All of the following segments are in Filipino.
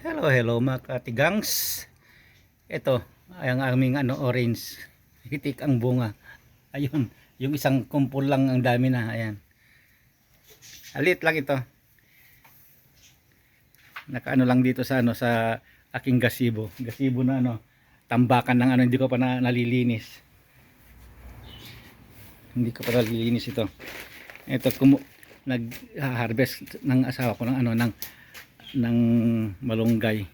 Hello, hello mga katigangs. Ito, ang aming ano, orange. Hitik ang bunga. Ayun, yung isang kumpul lang ang dami na. Ayan. Alit lang ito. Nakaano lang dito sa ano sa aking gasibo. Gasibo na ano, tambakan ng ano, hindi ko pa na, nalilinis. Hindi ko pa nalilinis ito. Ito kumu nag-harvest ng asawa ko ng ano ng ng malunggay.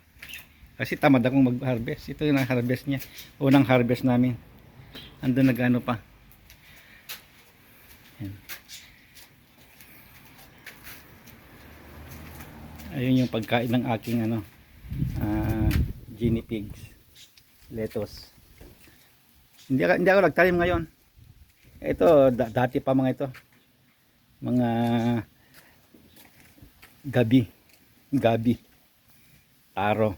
Kasi tamad akong mag-harvest. Ito yung harvest niya. Unang harvest namin. Andun nagano pa. Ayun yung pagkain ng aking ano ah guinea pigs. Lettuce. Hindi hindi ako nagtanim ngayon. Ito, da- dati pa mga ito. Mga gabi gabi taro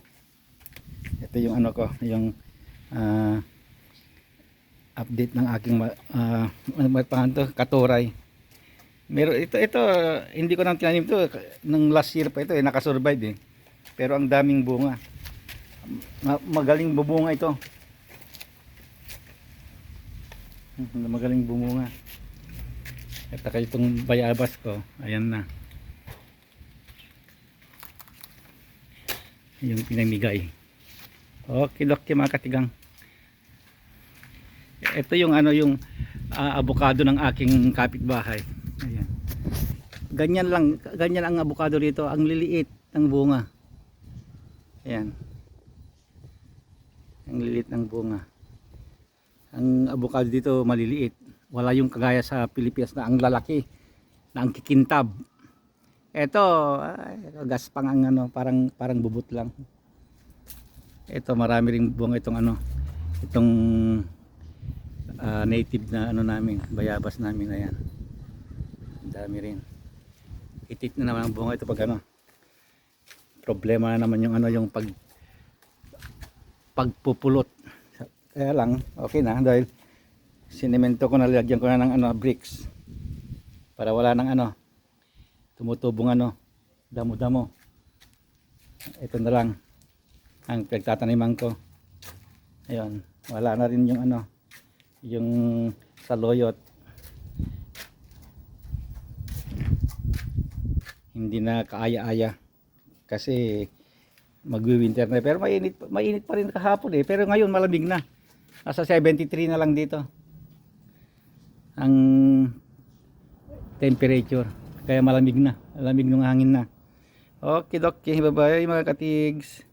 ito yung ano ko yung ah, update ng aking ma- ah, ano ba pangalan to katuray. Meron ito ito hindi ko nang tinanim to nung last year pa ito eh nakasurvive eh. Pero ang daming bunga. Ma- magaling bubunga ito. Hmm, magaling bumunga. At saka itong bayabas ko ayan na yung pinamigay. Okay doki mga katigang. Ito yung ano yung ah, avocado ng aking kapitbahay. Ayan. Ganyan lang ganyan ang avocado dito ang liliit ng bunga. Ayan. Ang liliit ng bunga. Ang avocado dito maliliit. Wala yung kagaya sa Pilipinas na ang lalaki na ang kikintab ito, ay, ito gaspang ang ano, parang parang bubot lang. Ito marami ring buwang itong ano, itong ah, native na ano namin, bayabas namin ayan. Dami rin. Itit na naman ang bunga ito pag ano. Problema na naman yung ano yung pag pagpupulot. Kaya lang, okay na dahil sinemento ko na lagyan ko na ng ano bricks para wala nang ano tumutubong ano damo-damo. Ito na lang ang pagtataniman ko. Ayun wala na rin yung ano yung saloyot hindi na kaaya-aya. Kasi magwi-winter na. Pero mainit mainit pa rin kahapon eh. Pero ngayon malamig na. Nasa 73 na lang dito. Ang temperature kaya malamig na. Lamig ng hangin na. Okay doki bye bye mga katigs